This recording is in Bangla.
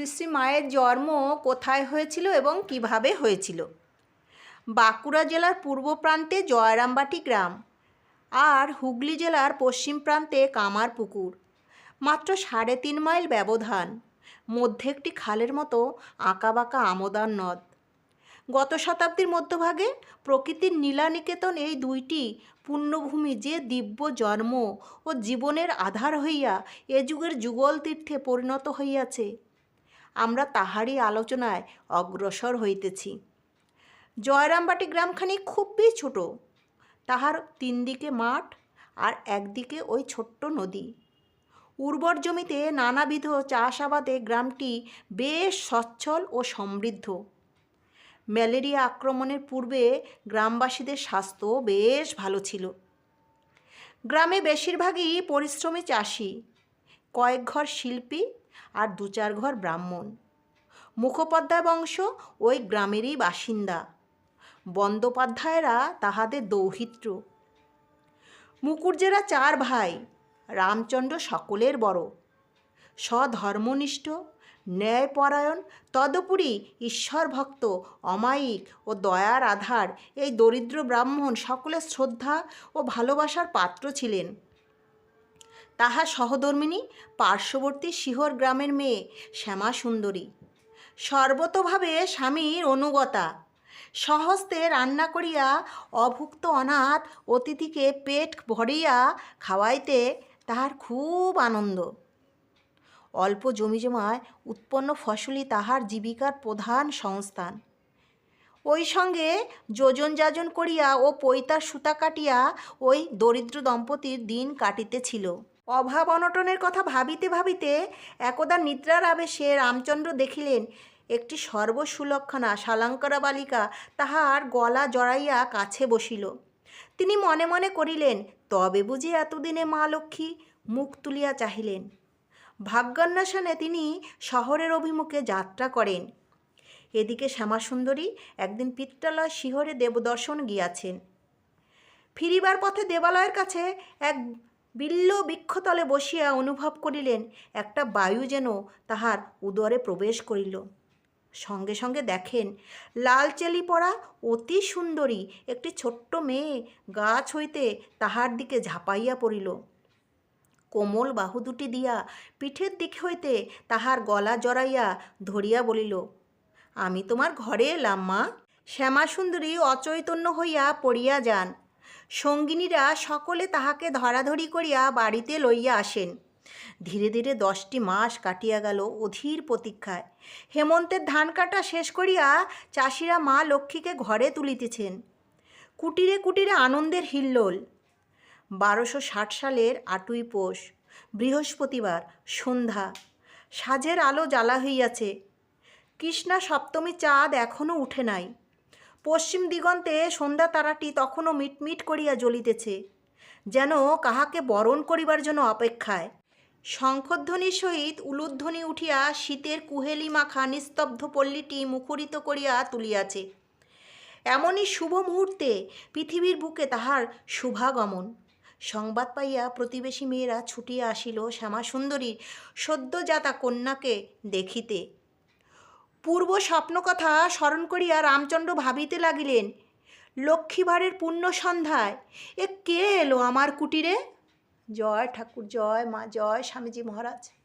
শ্রী শ্রী মায়ের জন্ম কোথায় হয়েছিল এবং কীভাবে হয়েছিল? বাঁকুড়া জেলার পূর্ব প্রান্তে জয়রামবাটি গ্রাম আর হুগলি জেলার পশ্চিম প্রান্তে কামারপুকুর। মাত্র সাড়ে তিন মাইল ব্যবধান, মধ্যে একটি খালের মতো আঁকাবাঁকা আমোদার নদ। গত শতাব্দীর মধ্যভাগে প্রকৃতির নীলানিকেতন এই দুইটি পুণ্যভূমি যে দিব্য জন্ম ও জীবনের আধার হইয়া এ যুগের যুগল তীর্থে পরিণত হইয়াছে আমরা তাহারই আলোচনায় অগ্রসর হইতেছি। জয়রামবাটি গ্রামখানি খুবই ছোট। তাহার তিন দিকে মাঠ আর একদিকে ওই ছোট্ট নদী। উর্বর জমিতে নানাবিধ চাষাবাদে গ্রামটি বেশ সচ্ছল ও সমৃদ্ধ। ম্যালেরিয়া আক্রমণের পূর্বে গ্রামবাসীদের স্বাস্থ্য বেশ ভালো ছিল। গ্রামে বেশিরভাগই পরিশ্রমী চাষি। কয়েক ঘর শিল্পী আর দু চার ঘর ব্রাহ্মণ। মুখোপাধ্যায় বংশ ওই গ্রামেরই বাসিন্দা। বন্দ্যোপাধ্যায়রা তাহাদের দৌহিত্র। মুকুর্জেরা চার ভাই, রামচন্দ্র সকলের বড়। স্বধর্মনিষ্ঠ, ন্যায়পরায়ণ, তদুপরি ঈশ্বরভক্ত, অমায়িক ও দয়ার আধার এই দরিদ্র ব্রাহ্মণ সকলের শ্রদ্ধা ও ভালোবাসার পাত্র ছিলেন। তাহার সহধর্মিনী পার্শ্ববর্তী শিহর গ্রামের মেয়ে শ্যামা সুন্দরী সর্বতোভাবে স্বামীর অনুগতা। সহস্তে রান্না করিয়া অভুক্ত অনাথ অতিথিকে পেট ভরিয়া খাওয়াইতে তাহার খুব আনন্দ। অল্প জমিজমায় উৎপন্ন ফসলই তাহার জীবিকার প্রধান সংস্থান। ওই সঙ্গে যোজন যাজন করিয়া ও পৈতার সুতা কাটিয়া ওই দরিদ্র দম্পতির দিন কাটিতেছিল। অভাব অনটনের কথা ভাবিতে ভাবিতে একদা নিদ্রার আবেশে রামচন্দ্র দেখিলেন, একটি সর্বসুলক্ষণা শালাঙ্করা বালিকা তাহার গলা জড়াইয়া কাছে বসিল। তিনি মনে মনে করিলেন, তবে বুঝি এতদিনে মা লক্ষ্মী মুখ তুলিয়া চাহিলেন। ভাগ্যান্বেষণে তিনি শহরের অভিমুখে যাত্রা করেন। এদিকে শ্যামাসুন্দরী একদিন পিত্রালয় শিহরে দেবদর্শন গিয়াছেন। ফিরিবার পথে দেবালয়ের কাছে এক বিল্ল বৃক্ষতলে বসিয়া অনুভব করিলেন, একটা বায়ু যেন তাহার উদরে প্রবেশ করিল। সঙ্গে সঙ্গে দেখেন লাল চেলি পরা অতি সুন্দরী একটি ছোট্ট মেয়ে গাছ হইতে তাহার দিকে ঝাঁপাইয়া পড়িল। কোমল বাহু দুটি দিয়া পিঠের দিক হইতে তাহার গলা জড়াইয়া ধরিয়া বলিল, আমি তোমার ঘরে এলাম মা। শ্যামাসুন্দরী অচৈতন্য হইয়া পড়িয়া যান। সঙ্গিনীরা সকলে তাহাকে ধরাধরি করিয়া বাড়িতে লইয়া আসেন। ধীরে ধীরে দশটি মাস কাটিয়া গেল অধীর প্রতীক্ষায়। হেমন্তের ধান কাটা শেষ করিয়া চাষিরা মা লক্ষ্মীকে ঘরে তুলিতেছেন। কুটিরে কুটিরে আনন্দের হিল্লোল। বারোশো ষাট সালের আটই পোষ, বৃহস্পতিবার, সন্ধ্যা। সাজের আলো জ্বালা হইয়াছে। কৃষ্ণা সপ্তমী চাঁদ এখনও উঠে নাই। পশ্চিম দিগন্তে সন্ধ্যা তারাটি তখনও মিটমিট করিয়া জ্বলিতেছে, যেন কাহাকে বরণ করিবার জন্য অপেক্ষায়। শঙ্খধ্বনির সহিত উলুধ্বনি উঠিয়া শীতের কুহেলি মাখা নিস্তব্ধ পল্লীটি মুখরিত করিয়া তুলিয়াছে। এমনই শুভ মুহূর্তে পৃথিবীর বুকে তাহার শুভাগমন। সংবাদ পাইয়া প্রতিবেশী মেয়েরা ছুটিয়া আসিল শ্যামাসুন্দরীর সদ্যজাতা কন্যাকে দেখিতে। পূর্ব স্বপ্নকথা স্মরণ করিয়া রামচন্দ্র ভাবিতে লাগিলেন, লক্ষ্মীবারের পুণ্য সন্ধ্যায়, এ কে এলো আমার কুটিরে? জয় ঠাকুর, জয় মা, জয় স্বামীজি মহারাজ।